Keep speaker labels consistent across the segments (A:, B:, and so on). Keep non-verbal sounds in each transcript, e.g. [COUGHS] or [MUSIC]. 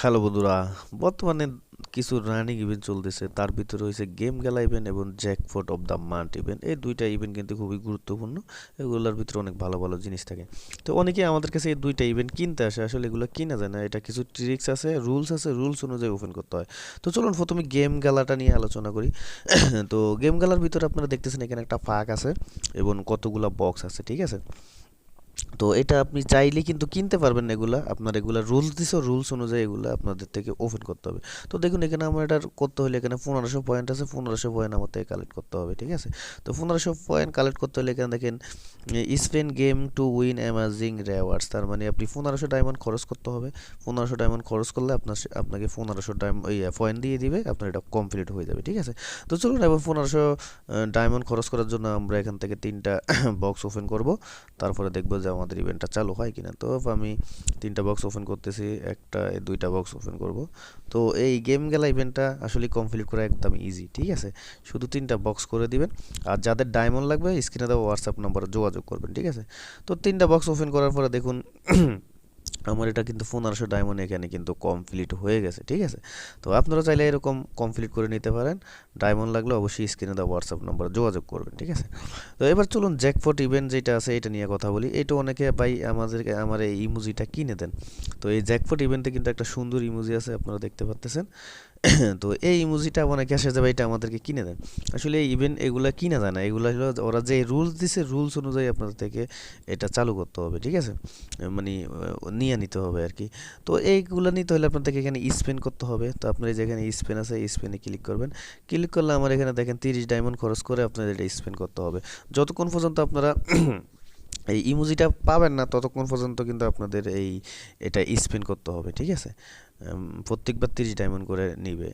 A: Hello বন্ধুরা, বর্তমানে কিছু রানিং ইভেন্ট চলতেছে। তার ভিতরে হয়েছে গেম গেলা ইভেন্ট এবং jackpot of the month event এই দুইটা ইভেন্ট কিন্তু খুবই গুরুত্বপূর্ণ। এগুলোর ভিতরে অনেক ভালো ভালো জিনিস থাকে। তো অনেকে আমাদের কাছে এই দুইটা ইভেন্ট কিনতে আসে। আসলে এগুলো কিনা যায় না। এটা কিছু ট্রিক্স আছে রুলস আছে রুলস অনুযায়ী ওপেন করতে হয়। তো চলুন প্রথমে গেম গেলাটা নিয়ে আলোচনা করি। [COUGHS] তো গেম গেলার ভিতরে আপনারা দেখতেছেন এখানে একটা ফাঁক আছে এবং কতগুলা বক্স আছে, ঠিক আছে? তো এটা আপনি চাইলে কিন্তু কিনতে পারবেন এগুলা। আপনার এগুলা রুলস দিছে রুলস অনুযায়ী এগুলা আপনাদের থেকে ওপেন করতে হবে। তো দেখুন, এখানে আমার এটা করতে হলে এখানে পনেরোশো পয়েন্ট আছে, পনেরোশো পয়েন্ট থেকে কালেক্ট করতে হবে, ঠিক আছে? তো পনেরোশো পয়েন্ট কালেক্ট করতে হলে এখানে দেখেন spin game to win amazing rewards তার মানে আপনি পনেরোশো ডায়মন্ড খরচ করতে হবে। পনেরোশো ডায়মন্ড খরচ করলে আপনার আপনাকে পনেরোশো ডায়মন্ড ওই পয়েন্ট দিয়ে দিবে, আপনার এটা কমপ্লিট হয়ে যাবে, ঠিক আছে? তো চলুন, এবার পনেরোশো ডায়মন্ড খরচ করার জন্য আমরা এখান থেকে তিনটা [COUGHS] বক্স ওপেন করব। তারপরে দেখব যে আমাদের ইভেন্টটা চালু হয় কিনা। তো আমি তিনটা বক্স ওপেন করতেছি, একটা দুইটা বক্স ওপেন করব। তো এই গেম গেলা ইভেন্টটা আসলে কমপ্লিট করা একদম ইজি ঠিক আছে? শুধু তিনটা বক্স করে দিবেন। আর যাদের ডায়মন্ড লাগবে স্ক্রিনে দেওয়া হোয়াটসঅ্যাপ নাম্বারে যোগাযোগ করবেন, ঠিক আছে? তো তিনটা বক্স ওপেন করার পরে দেখুন আমার এটা কিন্তু পনেরোশো ডায়মন্ড এখানে কিন্তু কমপ্লিট হয়ে গেছে, ঠিক আছে? তো আপনারা চাইলে এরকম কমপ্লিট করে নিতে পারেন। ডায়মন্ড লাগলে অবশ্যই স্ক্রিনে দেওয়া হোয়াটসঅ্যাপ নম্বর যোগাযোগ করবেন, ঠিক আছে? তো এবার চলুন জ্যাকপট ইভেন্ট যেটা আছে এটা নিয়ে কথা বলি। এটা অনেকে ভাই আমাদেরকে আমার এই ইমুজিটা কিনে দেন। তো এই জ্যাকপট ইভেন্টে কিন্তু একটা সুন্দর ইমুজি আছে, আপনারা দেখতে পাচ্তেছেন [COUGHS] তো এই ইমোজিটা অনেকে আসে যাবে, এটা আমাদেরকে কিনে দেন। আসলে ইভেন এগুলা কিনে দেয় না, এগুলো হলো ওরা যে রুলস দিছে রুলস অনুযায়ী আপনাদের থেকে এটা চালু করতে হবে, ঠিক আছে? মানে নিয়ে নিতে হবে আর কি। তো এইগুলো নিতে হলে আপনাদেরকে এখানে স্পেন করতে হবে। তো আপনার যেখানে স্পেন আছে স্পেনে ক্লিক করবেন। ক্লিক করলে আমার এখানে দেখেন তিরিশ ডায়মন্ড খরচ করে আপনাদের এটা স্পেন করতে হবে। যতক্ষণ পর্যন্ত আপনারা এই ইমোজিটা পাবেন না ততক্ষণ পর্যন্ত কিন্তু আপনাদের এই, এটা স্পেন করতে হবে, ঠিক আছে? প্রত্যেকবার তিরিশ ডায়মন্ড করে নিবে,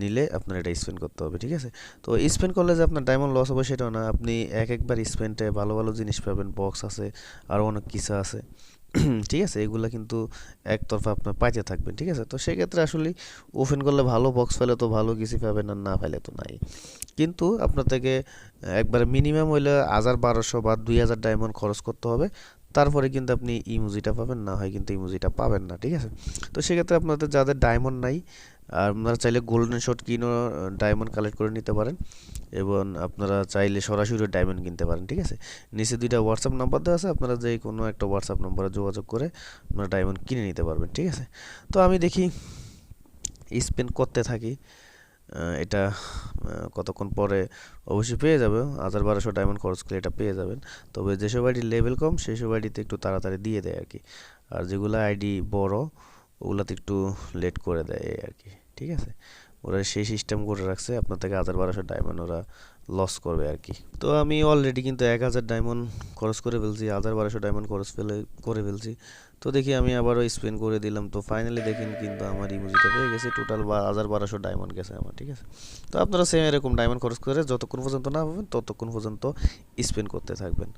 A: নিলে আপনার এটা স্পেন্ড করতে হবে, ঠিক আছে? তো স্পেন্ড করলে যে আপনার ডায়মন্ড লস হবে সেটাও না, আপনি এক একবার স্পেন্ডে ভালো ভালো জিনিস পাবেন বক্স আছে আরও অনেক কিছু আছে। [CLEARS THROAT] ঠিক আছে, এগুলো কিন্তু একতরফা আপনার পাইতে থাকবেন, ঠিক আছে? তো সেক্ষেত্রে আসলে ওপেন করলে ভালো বক্স ফেলে তো ভালো, কিছু পাবেন আর না ফেলে তো নাই। কিন্তু আপনার থেকে একবার মিনিমাম হইলে হাজার বারোশো বা দুই হাজার ডায়মন্ড খরচ করতে হবে। তারপরে কিন্তু আপনি ইমোজিটা পাবেন, না হয় কিন্তু ইমোজিটা পাবেন না, ঠিক আছে? তো সেক্ষেত্রে আপনাদের যাদের ডায়মন্ড নাই আপনারা চাইলে গোল্ডেন শট কিনো ডায়মন্ড কালেক্ট করে নিতে পারেন এবং আপনারা চাইলে সরাসরি ডায়মন্ড কিনতে পারেন, ঠিক আছে? নিচে দুইটা হোয়াটসঅ্যাপ নাম্বার দেওয়া আছে, আপনারা যে কোনো একটা হোয়াটসঅ্যাপ নাম্বারে যোগাযোগ করে আপনারা ডায়মন্ড কিনে নিতে পারবেন, ঠিক আছে? তো আমি দেখি স্পেন করতে থাকি এটা কতক্ষণ পরে অবশ্যই পেয়ে যাবে হাজার বারোশো ডায়মন্ড খরচ করলে এটা পেয়ে যাবেন। তবে যেসব আইডির লেভেল কম, সেসব আইডিতে একটু তাড়াতাড়ি দিয়ে দেয় আর কি। আর যেগুলো আইডি বড় ওগুলাতে একটু লেট করে দেয় আর কি, ঠিক আছে? ওরা সেই সিস্টেম করে রাখছে, আপনার থেকে হাজার বারোশো ডায়মন্ড ওরা লস করবে আর কি। তো আমি অলরেডি কিন্তু এক হাজার ডায়মন্ড খরচ করে ফেলছি, হাজার বারোশো ডায়মন্ড খরচ ফেলে, করে ফেলছি। তো দেখি আমি আবারও স্পেন করে দিলাম। তো ফাইনালি দেখেন কিন্তু আমার ইমোজিটা পেয়ে গেছে টোটাল বা হাজার বারোশো ডায়মন্ড গেছে আমার, ঠিক আছে? তো আপনারা সেম এরকম ডায়মন্ড খরচ করে যতক্ষণ পর্যন্ত না পাবেন, ততক্ষণ পর্যন্ত স্পেন করতে থাকবেন।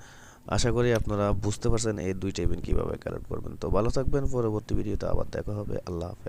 A: আশা করি আপনারা বুঝতে পারছেন এই দুইটা ইভেন্ট কীভাবে কালেক্ট করবেন। তো ভালো থাকবেন, পরবর্তী ভিডিওতে আবার দেখা হবে। আল্লাহ হাফেজ।